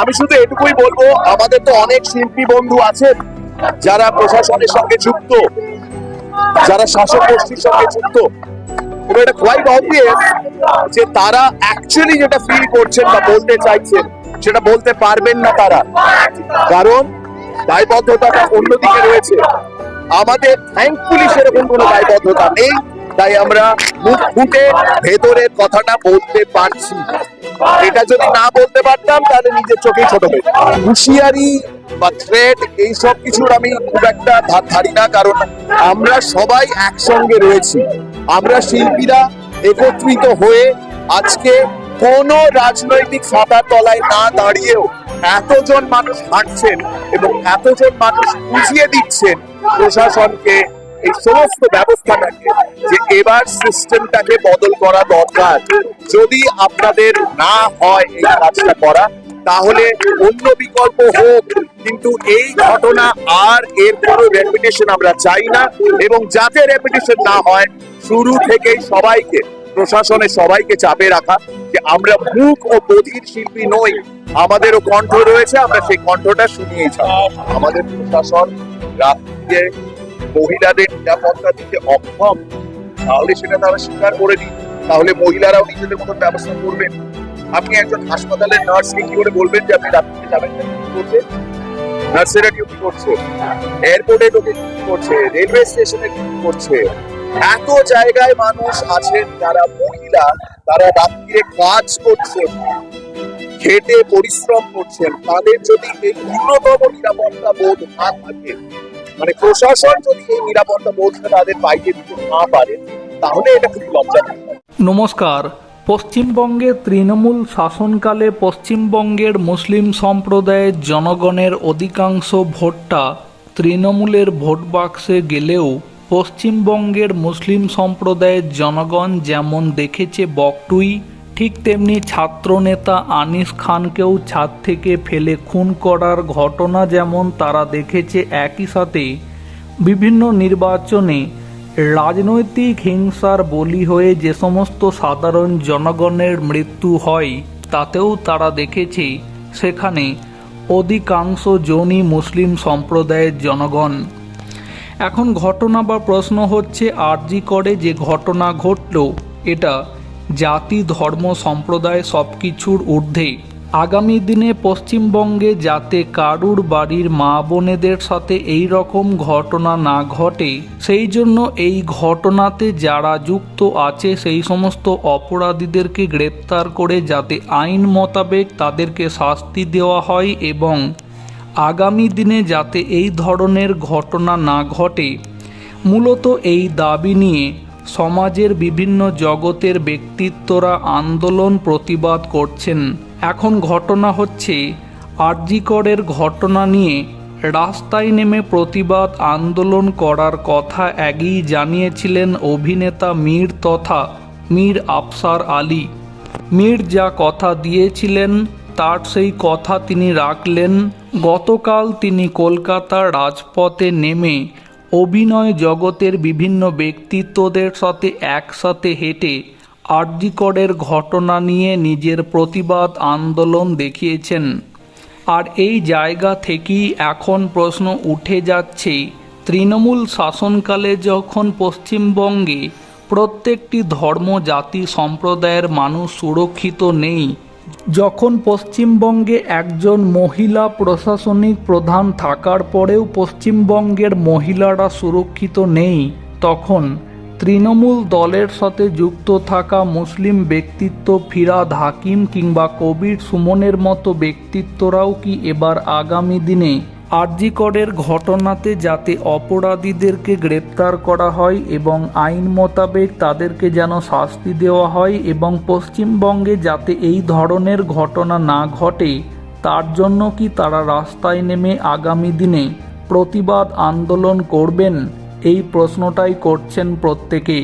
আমি শুধু এটুকুই বলব, আমাদের তো অনেক শিল্পী বন্ধু আছেন যারা প্রশাসনের সঙ্গে যুক্ত, যারা শাসক গোষ্ঠীর সঙ্গে যুক্ত। এবং এটা কোয়াইট অবভিয়াস যে তারা অ্যাকচুয়ালি যেটা ফিল করছেন বা বলতে চাইছেন, সেটা বলতে পারবেন না তারা। কারণ দায়বদ্ধতাটা অন্যদিকে রয়েছে। আমাদের থ্যাঙ্কফুলি সেরকম কোনো দায়বদ্ধতা নেই। তাই আমরা মুখ ফুটে ভেতরের কথাটা বলতে পারছি। এটা যদি না বলতে পারতাম, তাহলে নিজের চোখেই ছোট হয়ে হুঁশিয়ারি বা থ্রেট এইসব কিছুর আমি খুব একটা ধার না, কারণ আমরা সবাই একসঙ্গে রয়েছি। আমরা শিল্পীরা একত্রিত হয়ে আজকে কোন রাজনৈতিক ছাতার তলায় না দাঁড়িয়েও এতজন মানুষ হাঁটছেন এবং এতজন মানুষ বুঝিয়ে দিচ্ছেন প্রশাসনকে এই সমস্ত ব্যবস্থাটাকে যে এবার সিস্টেমটাকে বদল করা দরকার। যদি আপনাদের না হয় এই কাজটা করা, তাহলে অন্য বিকল্প হোক। কিন্তু এই ঘটনা আর এর কোনো রেপুটেশন আমরা চাই না এবং যাতে রেপুটেশন না হয়, শুরু থেকেই সবাইকে প্রশাসনের সবাইকে চাপে রাখা যে আমরা মুখ ও বধির শিল্পী নই। আমাদেরও কণ্ঠ রয়েছে, আমরা সেই কণ্ঠটা শুনিয়ে ছাড়ব আমাদের প্রশাসন রাত্রিতে মহিলাদের নিরাপত্তা দিতে অক্ষম, তাহলে সেটা তারা স্বীকার করে দিন তাহলে মহিলারাও নিজেদের মতন ব্যবস্থা করবেন। আপনি একজন হাসপাতালের নার্সকে কি করে বলবেন যে আপনি রাত্রিতে যাবেন নার্সেরা ডিউটি করছে। এয়ারপোর্টে লোকে ডিউটি করছে। রেলওয়ে স্টেশনে ডিউটি করছে। এত জায়গায় মানুষ আছেন যারা মহিলা, তারা রাত্রিরে কাজ করছেন, খেটে পরিশ্রম করছেন। তাদের যদি এই ন্যূনতম নিরাপত্তা বোধ না থাকে মানে প্রশাসন যদি এই নিরাপত্তা বোধটা তাদের বাইরে দিতে না পারে, তাহলে এটা খুব লজ্জাজনক। নমস্কার। পশ্চিমবঙ্গে তৃণমূল শাসনকালে পশ্চিমবঙ্গের মুসলিম সম্প্রদায়ের জনগণের অধিকাংশ ভোটটা তৃণমূলের ভোট বাক্সে গেলেও পশ্চিমবঙ্গের মুসলিম সম্প্রদায়ের জনগণ যেমন দেখেছে বকটুই ঠিক তেমনি ছাত্রনেতা আনিস খানকেও ছাদ থেকে ফেলে খুন করার ঘটনা যেমন তারা দেখেছে একই সাথে, বিভিন্ন নির্বাচনে রাজনৈতিক হিংসার বলি হয়ে যে সমস্ত সাধারণ জনগণের মৃত্যু হয়, তাতেও তারা দেখেছে সেখানে অধিকাংশ জনই মুসলিম সম্প্রদায়ের জনগণ। এখন ঘটনা বা প্রশ্ন হচ্ছে, আরজি করে যে ঘটনা ঘটল, এটা জাতি, ধর্ম, সম্প্রদায় সব কিছুর ঊর্ধ্বে। আগামী দিনে পশ্চিমবঙ্গে যাতে কারুর বাড়ির মা বোনেদের সাথে এই রকম ঘটনা না ঘটে, সেই জন্য এই ঘটনাতে যারা যুক্ত আছে, সেই সমস্ত অপরাধীদেরকে গ্রেপ্তার করে যাতে আইন মোতাবেক তাদেরকে শাস্তি দেওয়া হয় এবং আগামী দিনে যাতে এই ধরনের ঘটনা না ঘটে, মূলত এই দাবি নিয়ে সমাজের বিভিন্ন জগতের ব্যক্তিত্বরা আন্দোলন প্রতিবাদ করছেন। এখন ঘটনা হচ্ছে, আরজিকরের ঘটনা নিয়ে রাস্তায় নেমে প্রতিবাদ আন্দোলন করার কথা আগেই জানিয়েছিলেন অভিনেতা মীর তথা মীর আফসার আলী। মীর যা কথা দিয়েছিলেন, তার সেই কথা তিনি রাখলেন। গতকাল তিনি কলকাতার রাজপথে নেমে অভিনয় জগতের বিভিন্ন ব্যক্তিত্বদের সাথে একসাথে হেঁটে আরজিকরের ঘটনা নিয়ে নিজের প্রতিবাদ আন্দোলন দেখিয়েছেন। আর এই জায়গা থেকেই এখন প্রশ্ন উঠে যাচ্ছে, তৃণমূল শাসনকালে যখন পশ্চিমবঙ্গে প্রত্যেকটি ধর্ম জাতি সম্প্রদায়ের মানুষ সুরক্ষিত নেই যখন পশ্চিমবঙ্গে একজন মহিলা প্রশাসনিক প্রধান থাকার পরেও পশ্চিমবঙ্গের মহিলারা সুরক্ষিত নেই, তখন তৃণমূল দলের সাথে যুক্ত থাকা মুসলিম ব্যক্তিত্ব ফিরাদ হাকিম কিংবা কবির সুমনের মতো ব্যক্তিত্বরাও কি এবার আগামী দিনে আরজিকরের ঘটনাতে যাতে অপরাধীদেরকে গ্রেপ্তার করা হয় এবং আইন মোতাবেক তাদেরকে যেন শাস্তি দেওয়া হয় এবং পশ্চিমবঙ্গে যাতে এই ধরনের ঘটনা না ঘটে, তার জন্য কি তারা রাস্তায় নেমে আগামী দিনে প্রতিবাদ আন্দোলন করবেন? এই প্রশ্নটাই করছেন প্রত্যেকে।